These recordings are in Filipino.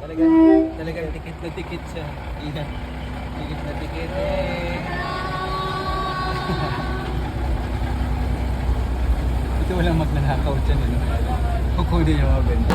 talagang, talagang tikit na tikit siya. Yan. Tikit na tikit eh. Ito walang magnanakaw dyan, ano? Kukunin yung mga benta.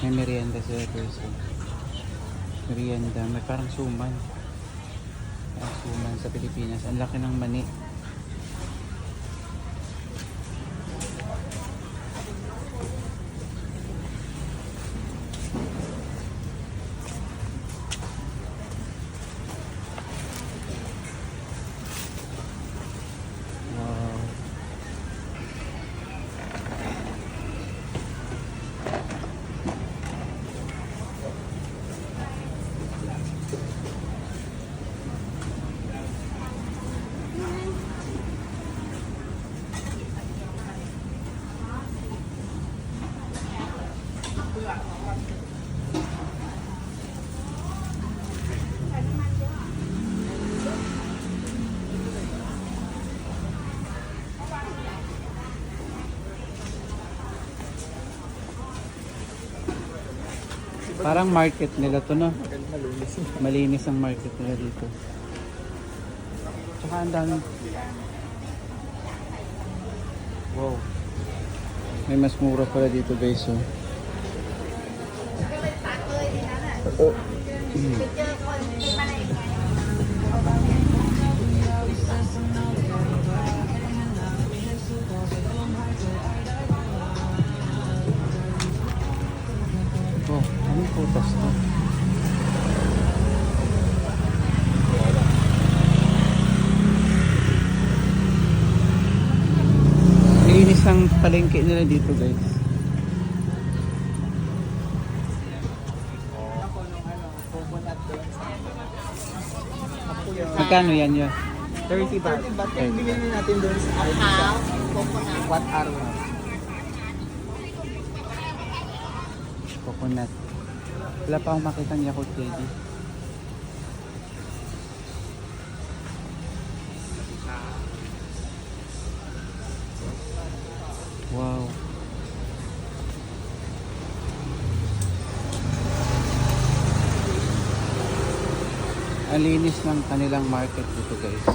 May merienda sila guys. Merienda. May parang suman. Parang suman sa Pilipinas. Ang laki ng mani. Parang market nila to no? Malinis ang market nila dito. Tsaka ang dami. Wow. May mas mura pala dito guys oh. Oh. Mm. Putas to? Linis ang palengke nila dito guys. Magkano yan yun? 30 baht. 30 baht yung bilhin natin doon sa How? Coconut. What arrow? Coconut. Wala pa akong makita ng Yakult Lady. Wow. Ang linis ng kanilang market dito guys.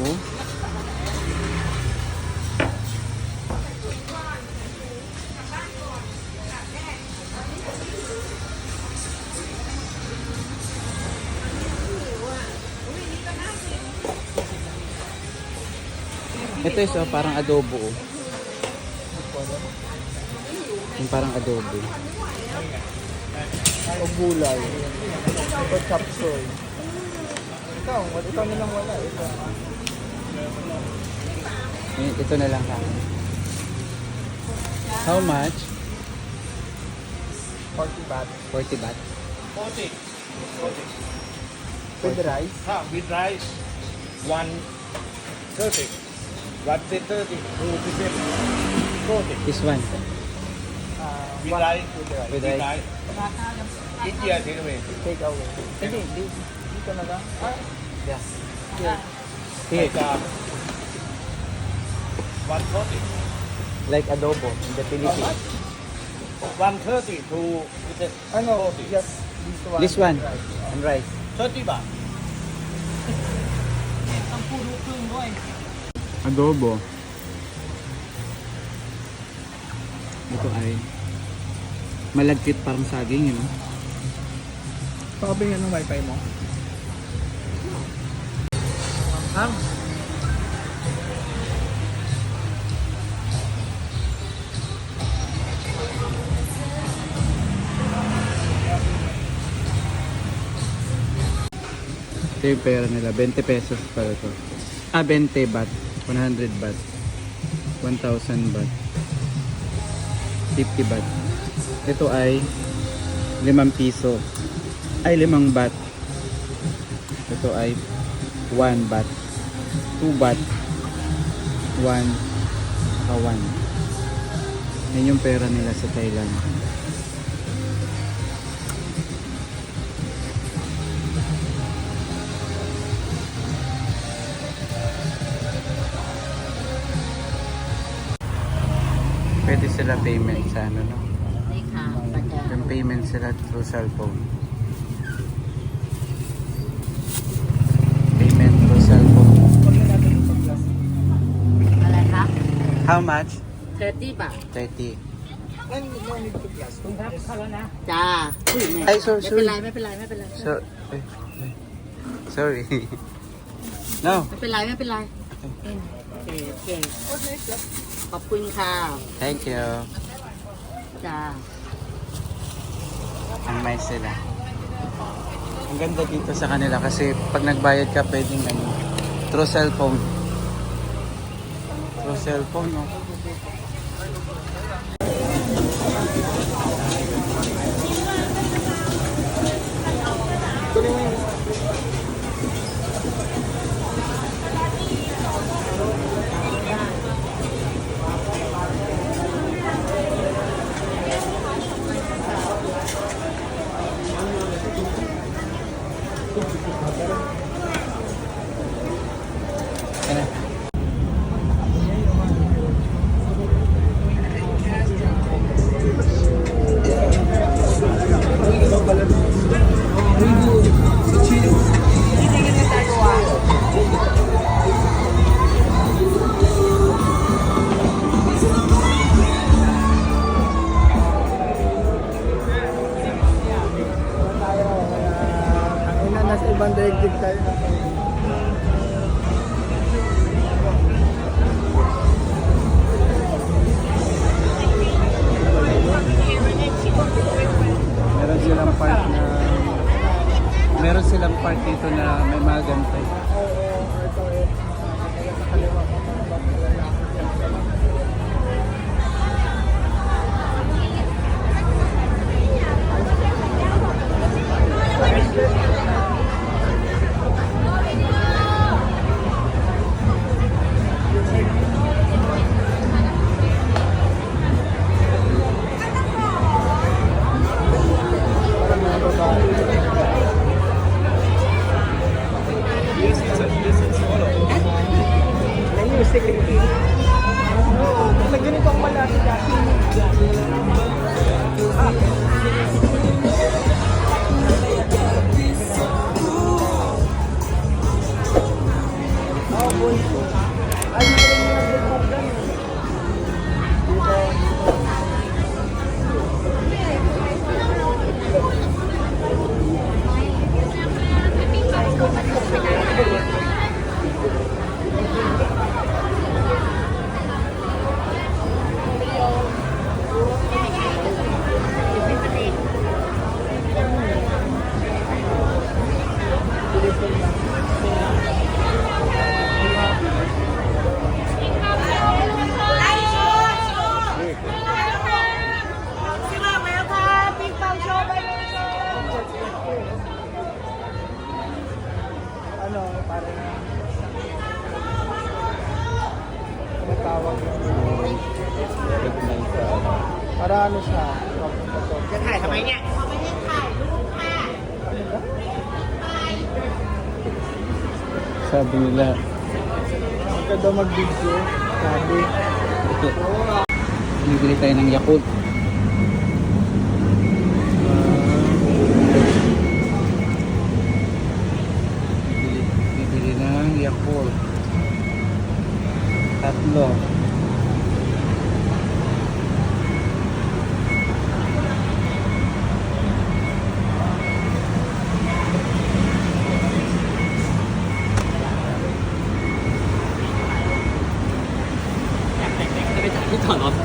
Oh. Ito is oh, parang adobo oh. Yung parang adobo. O gulay. O chop suey. Ikaw, ikaw na lang wala. Ito. Ito ito na lang kami. How much? 40 baht. 40 baht. 40. With rice. Ah, with rice, one. One thirty, two fifty, forty. This one. With one rice, with rice. With rice. India, anyway. Take away. Hindi, di, dito na lang. Ah, Yeah. here. Here, Like, one forty. like adobo in the Philippines. One thirty to the Ano, yes, this one. This one. rice. And rice. thirty baht. Adobo. Ito ay malagkit parang saging, yun. know? Sabi nga ng wifi mo. Ang Ito yung pera nila. 20 pesos pala ito. Ah, 20 baht. 100 baht. 1,000 baht. 50 baht. Ito ay 5 piso. Ay, 5 baht. Ito ay 1 baht. 2 baht. 1 saka 1. Yan yung pera nila sa Thailand. Pwede sila payment sa ano, no? นี่ค่ะปัจจัย Yung payment sila through cellphone. Payment through cellphone. อะไรคะ How much?30 บาท 30. Ay, no need to plus. จ้าอุ้ยแม่ ไอ้ so ไม่เป็นไรไม่เป็นไรไม่เป็นไร So, eh, eh. sorry. no. ไม่เป็นไรไม่เป็นไรโอเคโอเค ขอบคุณค่ะ Thank you. จ้า Ang nice sila. Ang ganda dito sa kanila kasi pag nagbayad ka pwedeng ano, through cellphone. Through cellphone, no? Yan na. Ang ina, nasa ibang daigdig tayo. Na Meron silang park dito na may mga ganito. ang malaki ได้ไม่ช้าจะถ่ายทำไมเนี่ยเขาไม่ได้ถ่ายรูปค่ะไป Sabi nila, huwag ka daw mag-video. Sabi. Bibili tayo ng Yakult. かなっ